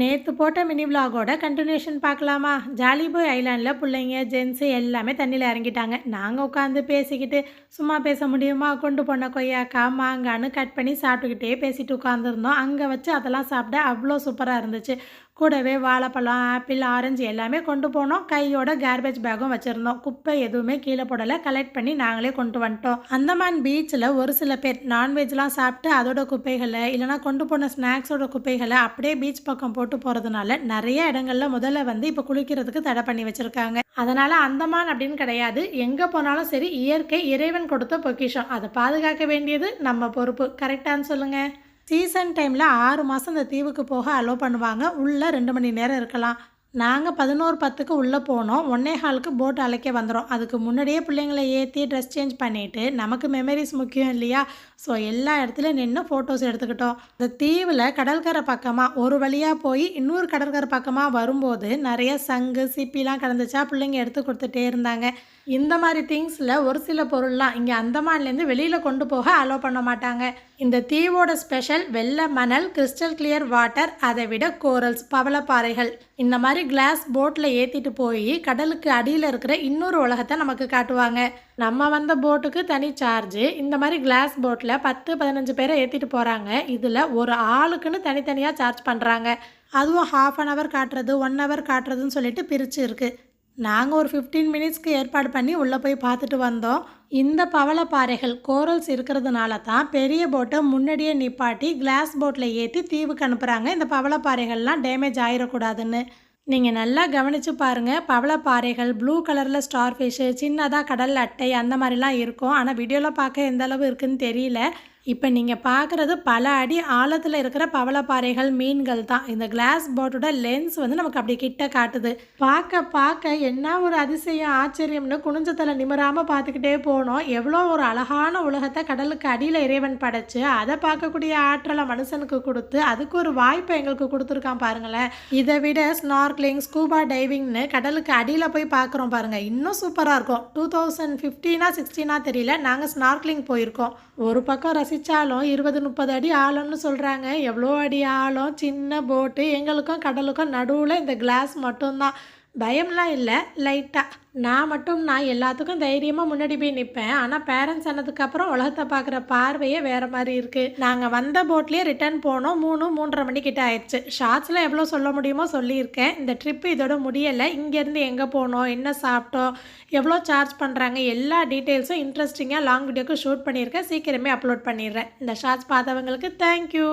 நேற்று போட்ட மினி விலாகோட கண்டினியூஷன் பார்க்கலாமா? ஜாலிபாய் ஐலாண்டில் பிள்ளைங்க ஜென்ஸு எல்லாமே தண்ணியில் இறங்கிட்டாங்க. நாங்கள் உட்காந்து பேசிக்கிட்டு சும்மா பேச முடியுமா? கொண்டு போன கொய்யாக்கா மாங்கான்னு கட் பண்ணி சாப்பிட்டுக்கிட்டே பேசிட்டு உட்காந்துருந்தோம் அங்கே வச்சு அதெல்லாம் சாப்பிட அவ்வளோ சூப்பராக இருந்துச்சு. கூடவே வாழைப்பழம் ஆப்பிள் ஆரஞ்சு எல்லாமே கொண்டு போனோம். கையோட கார்பேஜ் பேக்கும் வச்சுருந்தோம். குப்பை எதுவுமே கீழே போடலை. கலெக்ட் பண்ணி நாங்களே கொண்டு வந்துட்டோம். அந்தமான் பீச்சில் ஒரு சில பேர் நான்வெஜ்லாம் சாப்பிட்டு அதோட குப்பைகளை இல்லைனா கொண்டு போன ஸ்நாக்ஸோட குப்பைகளை அப்படியே பீச் பக்கம் போட்டு போகிறதுனால நிறைய இடங்கள்ல முதல்ல வந்து இப்போ குளிக்கிறதுக்கு தடை பண்ணி வச்சுருக்காங்க. அதனால் அந்தமான் அப்படின்னு கிடையாது. எங்கே போனாலும் சரி இயற்கை இறைவன் கொடுத்த பொக்கிஷம். அதை பாதுகாக்க வேண்டியது நம்ம பொறுப்பு. கரெக்டான்னு சொல்லுங்கள் சீசன் டைமில் ஆறு மாதம் இந்த தீவுக்கு போக அலோவ் பண்ணுவாங்க. உள்ளே ரெண்டு மணி நேரம் இருக்கலாம். நாங்கள் பதினோரு பத்துக்கு உள்ளே போனோம். ஒன்னே ஹாலுக்கு போட் அழைக்க வந்துடும் அதுக்கு முன்னாடியே பிள்ளைங்களை ஏற்றி ட்ரெஸ் சேஞ்ச் பண்ணிவிட்டு நமக்கு மெமரிஸ் முக்கியம் இல்லையா? ஸோ எல்லா இடத்துலையும் நின்று ஃபோட்டோஸ் எடுத்துக்கிட்டோம். இந்த தீவில் கடற்கரை பக்கமாக ஒரு வழியாக போய் இன்னொரு கடற்கரை பக்கமாக வரும்போது நிறைய சங்கு சிப்பிலாம் கிடந்துச்சா பிள்ளைங்க எடுத்து கொடுத்துட்டே இருந்தாங்க. இந்த மாதிரி திங்ஸில் ஒரு சில பொருள்லாம் இங்கே அந்தமான்லேருந்து வெளியில் கொண்டு போக அலோவ் பண்ண மாட்டாங்க. இந்த தீவோட ஸ்பெஷல் வெள்ளை மணல் கிறிஸ்டல் கிளியர் வாட்டர் அதை விட கோரல்ஸ் பவளப்பாறைகள். இந்த மாதிரி கிளாஸ் போட்டில் ஏற்றிட்டு போய் கடலுக்கு அடியில் இருக்கிற இன்னொரு உலகத்தை நமக்கு காட்டுவாங்க. நம்ம வந்த போட்டுக்கு தனி சார்ஜு இந்த மாதிரி கிளாஸ் போட்டில் பத்து பதினஞ்சு பேரை ஏற்றிட்டு போகிறாங்க இதில் ஒரு ஆளுக்குன்னு தனித்தனியாக சார்ஜ் பண்ணுறாங்க அதுவும் ஹாஃப் அன் ஹவர் காட்டுறது ஒன் ஹவர் காட்டுறதுன்னு சொல்லிட்டு பிரித்து இருக்குது நாங்கள் ஒரு ஃபிஃப்டீன் மினிட்ஸ்க்கு ஏற்பாடு பண்ணி உள்ளே போய் பார்த்துட்டு வந்தோம். இந்த பவளப்பாறைகள் கோரல்ஸ் இருக்கிறதுனால தான் பெரிய போட்டை முன்னாடியே நிப்பாட்டி கிளாஸ் போட்டில் ஏற்றி தீவுக்கு அனுப்புகிறாங்க இந்த பவளப்பாறைகள்லாம் டேமேஜ் ஆகிடக்கூடாதுன்னு நீங்கள் நல்லா கவனித்து பாருங்கள் பவளப்பாறைகள் ப்ளூ கலரில் ஸ்டார் ஃபிஷ்ஷு சின்னதாக கடல் அட்டை அந்த மாதிரிலாம் இருக்கும். ஆனால் வீடியோவில் பார்க்க எந்த அளவு இருக்குதுன்னு தெரியல. இப்போ நீங்கள் பார்க்குறது பல அடி ஆழத்தில் இருக்கிற பவளப்பாறைகள் மீன்கள் தான். இந்த கிளாஸ் போட்டோட லென்ஸ் வந்து நமக்கு அப்படி கிட்ட காட்டுது. பார்க்க பார்க்க என்ன ஒரு அதிசயம் ஆச்சரியம்னு குனிஞ்சத்தில் நிமிராமல் பார்த்துக்கிட்டே போனோம். எவ்வளோ ஒரு அழகான உலகத்தை கடலுக்கு அடியில் இறைவன் படைச்சு அதை பார்க்கக்கூடிய ஆற்றலை மனுஷனுக்கு கொடுத்து அதுக்கு ஒரு வாய்ப்பை எங்களுக்கு கொடுத்துருக்கான் பாருங்களேன். இதை விட ஸ்னார்க்லிங் ஸ்கூபா டைவிங்னு கடலுக்கு அடியில் போய் பார்க்குறோம் பாருங்கள் இன்னும் சூப்பராக இருக்கும். டூ தௌசண்ட் ஃபிஃப்டீனா சிக்ஸ்டீனா தெரியல நாங்கள் ஸ்னார்க்லிங் போயிருக்கோம். ஒரு பக்கம் ரசித்தாலும் இருபது முப்பது அடி ஆழம்னு சொல்கிறாங்க எவ்வளோ அடி ஆழம்? சின்ன போட்டு எங்களுக்கும் கடலுக்கும் நடுவில் இந்த கிளாஸ் மட்டும்தான். பயம்லாம் இல்லை. லைட்டாக நான் மட்டும் நான் எல்லாத்துக்கும் தைரியமாக முன்னாடி போய் நிற்பேன் ஆனால் பேரண்ட்ஸ் ஆனதுக்கப்புறம் உலகத்தை பார்க்குற பார்வையே வேறு மாதிரி இருக்குது நாங்கள் வந்த போட்லேயே ரிட்டர்ன் போனோம். மூணு மூன்றரை மணிக்கிட்ட ஆயிடுச்சு. ஷார்ட்ஸில் எவ்வளோ சொல்ல முடியுமோ சொல்லியிருக்கேன். இந்த ட்ரிப்பு இதோட முடியலை. இங்கேருந்து எங்கே போனோம்? என்ன சாப்பிட்டோம்? எவ்வளோ சார்ஜ் பண்ணுறாங்க எல்லா டீட்டெயில்ஸும் இன்ட்ரெஸ்டிங்காக லாங் வீடியோக்கு ஷூட் பண்ணியிருக்கேன். சீக்கிரமே அப்லோட் பண்ணிடுறேன். இந்த ஷார்ட்ஸ் பார்த்தவங்களுக்கு தேங்க்யூ